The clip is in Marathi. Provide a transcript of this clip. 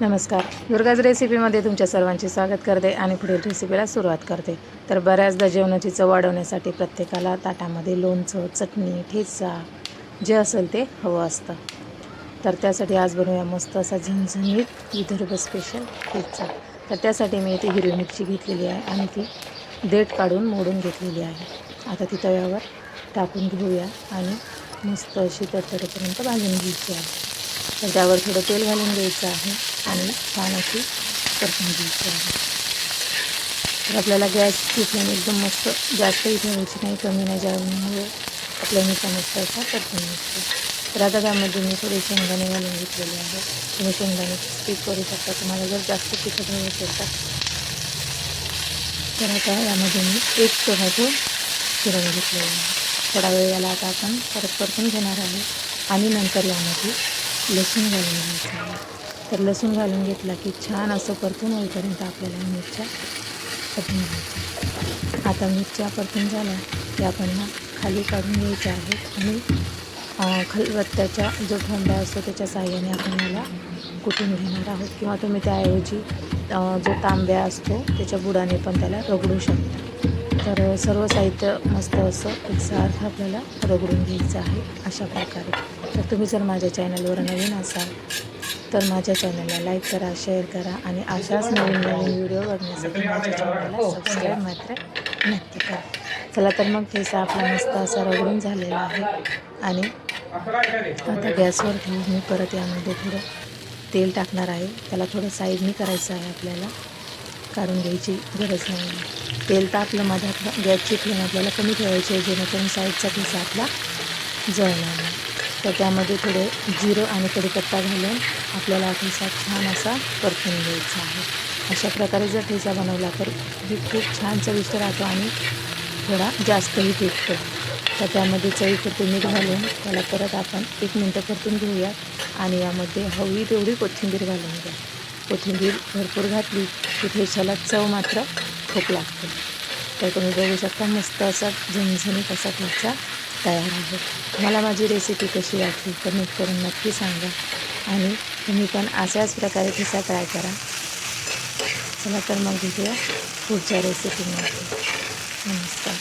नमस्कार. दुर्गाज रेसिपीमध्ये तुमच्या सर्वांचे स्वागत करते आणि पुढील रेसिपीला सुरुवात करते. तर बऱ्याचदा जेवणाची चव वाढवण्यासाठी प्रत्येकाला ताटामध्ये लोणचं चटणी ठेचा जे असेल ते हवं असतं. तर त्यासाठी आज बनवूया मस्त असा झणझणीत विदर्भ स्पेशल ठेचा. तर त्यासाठी मी इथे हिरवी मिरची घेतलेली आहे आणि ती देठ काढून मोडून घेतलेली आहे. आता ती तव्यावर टाकून घेऊया आणि मस्त अशी तडतडेपर्यंत भाजून घ्यायची आहे. तर त्यावर थोडं तेल घालून घ्यायचं आहे. आणि छान अशी परतून घ्यायची आहे. तर आपल्याला गॅसची फ्लेम एकदम मस्त जास्तही ठेवायची नाही कमी नाही ज्यामुळे आपल्या मिरचा मस्त असा परतून घ्यायचं तर आता त्यामध्ये मी थोडे शेंगदाणे घालून घेतलेले आहे तुम्ही शेंगदाणे पीक करू शकता. तुम्हाला जर जास्त तिखट नाही असेल तर तर आता यामध्ये मी एक टोमॅटो चिरून घेतलेला आहे. थोडा वेळ याला आता आपण परत परतून घेणार आहे. आणि नंतर यामध्ये लसूण घालून घ्यायचं आहे. तर लसूण घालून घेतला की छान असं परतून होईपर्यंत आपल्याला मिरच्या परतून घ्यायच्या. आता मिरच्या परतून झाल्या की आपण ना खाली काढून घ्यायच्या आहेत आणि खलबत्त्याचा खलबत्त्याच्या जो ठोंबा असतो त्याच्या साहाय्याने आपण याला कुटून घेणार आहोत किंवा तुम्ही त्याऐवजी जो तांब्या असतो त्याच्या बुडाने पण त्याला रगडू शकता. तर सर्व साहित्य मस्त असं एकसारखं आपल्याला रगडून घ्यायचं आहे अशा प्रकारे. तर तुम्ही जर माझ्या चॅनलवर नवीन असाल तर माझ्या चॅनलला लाईक करा शेअर करा आणि अशाच नवीन नवीन व्हिडिओ बघण्यासाठी माझ्या चॅनलला सबस्क्राईब मात्र नक्की करा. चला तर मग ठेचा आपला मस्त असा रगडून झालेला आहे. आणि आता गॅसवर ठेवून मी परत यामध्ये थोडं तेल टाकणार आहे. त्याला थोडं साईडनी करायचं आहे आपल्याला. काढून घ्यायची गरज नाही तेल तर आपलं माझ्या गॅसची फ्लेम आपल्याला कमी ठेवायची आहे जेणेकरून साईडचा ठेसा आपला जळणार नाही. तर त्यामध्ये थोडे जिरं आणि कढीपत्ता घालून आपल्याला ठेसा छान असा परतून घ्यायचा आहे. अशा प्रकारे जर ठेचा बनवला तर ही खूप छान चविष्ट राहतो आणि थोडा जास्तही टिकतो. तर त्यामध्ये चवीपुरते मीठ घालून त्याला परत आपण एक मिनटं परतून घेऊयात आणि यामध्ये हवी तेवढी कोथिंबीर घालून घ्या. कोथिंबीर भरपूर घातली की ठेच्याला चव मात्र खूप लागते. तर तुम्ही बघू शकता मस्त असा झणझणीत असा ठेचा तयार आहे. मला माझी रेसिपी कशी वाटली कमेंट करून नक्की सांगा. आणि तुम्ही पण अशाच प्रकारे ठिसा ट्राय करा. चला तर मग भेटूया पुढच्या रेसिपीमध्ये नमस्कार.